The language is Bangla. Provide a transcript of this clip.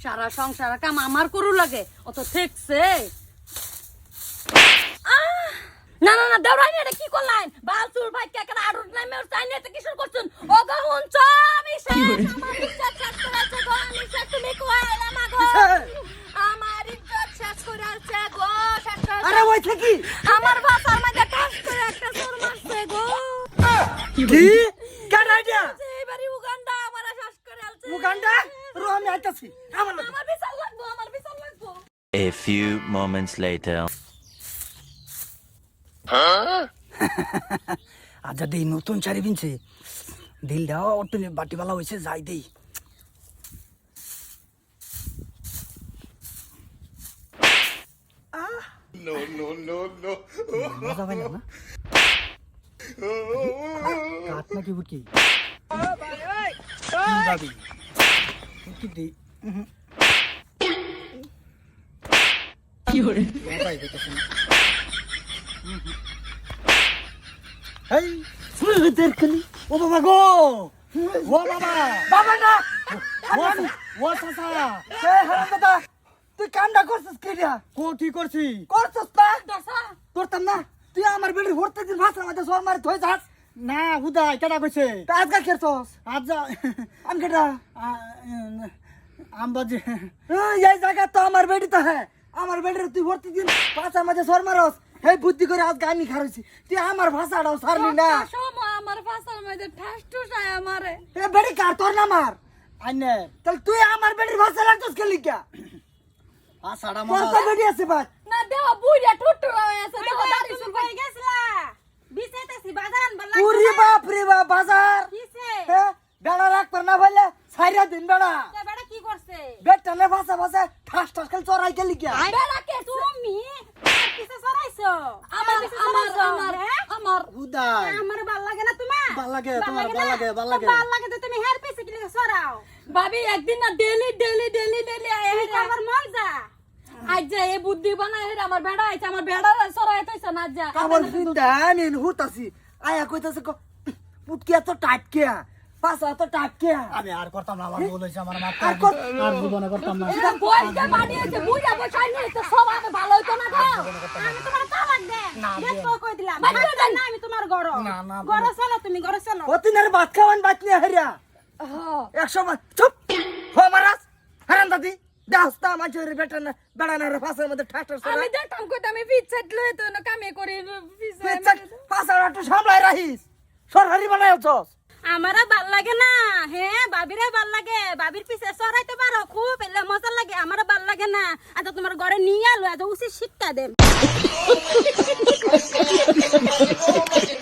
সারা সংসার কাম আমার করু লাগে অত আহ! না না না দেওরাই এটা কি করলেন? বাল চুল ভাই কে কেন আড়ুট নামে ওর কিশোর করছেন? ও গো হুনছ আমি শেষ আমার ইজ্জত শেষ করে আছে গো আমি শেষ তুমি কোয়াইলা মা গো আমার ইজ্জত শেষ করে আছে গো শেষ করে আরে ওই থেকে আমার ভাষার মধ্যে টাস করে একটা সুর মারছে গো। কি? কেন আইডিয়া? এবারে উগান্ডা আমার শেষ করে আছে উগান্ডা? রো আমি আইতাছি। আমার লোক আমার বিশাল লাগবো আমার বিশাল লাগবো। A few moments later. আজ দেই নতুন শাড়ি পিনছে দিল দাও অটো বাটি বালা হইছে যাই দেই। নো নো নো নো মজা পাইলা না? কাট নাকি দাবি কি দি কি হরে বাবাই দেখছেন? এই দেখলি ও বাবা গো! ও বাবা! বাবা না! ও ও সাসা! এ হারাম দাদা তুই কামটা করছিস কি রে? কো কি করছি? করছিস না? করতাম না। তুই আমার বেড়ির ভর্তি দিন ভাষা মাঝে সর মারি ধুই যাস। না হুদা কেডা কইছে? তা আজকা খেরছস? আজ আমি কেডা? আম বাজে। এই জায়গা তো আমার বেড়ি তো হ্যাঁ। আমার বেড়ির তুই ভর্তি দিন ভাষা মাঝে সর মারস। হে বুদ্ধি করে আজকে আমি খারছি তুই আমার ভাষাটাও সারলি না। আমার ভাষার মধ্যে ঠাস টুসায় আমারে। এ বেড়ি কার? তোর না মার আইনে। তাহলে তুই আমার বেড়ির ভাষা লাগছিস কে আষাঢ়া তোর তো বেড়ি আছে বাদ না দেহ বুইরা টুটুরা হয়ে আছে দেহ দাড়ি চুল কই গেছলা? পুরি বাপ বাজার। কিছে এ, বেড়া রাখবার না ভাইলে সাইরা দিন বেড়া। বেটা কি করছে? বেটা নে ভাষা ভাষা ঠাস ঠাস খেল চড়াই গেলি কে বেড়া কে তুমি? কিছে সরাইছো আমার আমার আমার হ্যাঁ? আমার। হুদাই। আমার ভালো লাগে না তোমার? ভালো লাগে, তোমার ভালো লাগে, ভালো লাগে। ভালো লাগে তো তুমি হের পিছে কি সরাও ভাবি একদিন না ডেলি ডেলি ডেলি ডেলি আয় আমার মন যা। আজ যা এই বুদ্ধি বানায় হেরে আমার বেড়া আইছে আমার বেড়া সরাই তৈছে না যা। কাবল চিন্তা নিন হুতাছি। আয়া কইতাছে ক পুটকি এত টাইট কে? পাশা এত টাইট আমি আর করতাম না আমার ভুল হয়েছে আমার মাথা আর জীবনে করতাম না। এটা বানিয়েছে বসাই নিয়ে তো সব আমি ভালো হইতো না গো। আমি তোমার তালাক দে। দেখো কই দিলাম? না আমি তোমার ঘর। না, না, ঘর চলো তুমি ঘর চলো। অতিনের ভাত খাওয়ান বাত নিয়ে হেরিয়া। হ্যাঁ। একশো চুপ। হো মারাস হারান দাদি। দাস্তা মাঝে বেটা না বেড়া না রে ফাঁসের মধ্যে ঠাস ঠাস আমি দেখতাম কই আমি পিচ্ছাট লই তো না কামে করি ফাঁসা একটু সামলাই রাখিস। সরহারি বানাই আছস আমারও ভালো লাগে না। হ্যাঁ বাবিরে ভালো লাগে। বাবির পিছে সরাইতে পারো খুব এলে মজা লাগে। আমার ভালো লাগে না। আচ্ছা তোমার ঘরে নিয়ে আলো আচ্ছা উচিত শীতটা দেন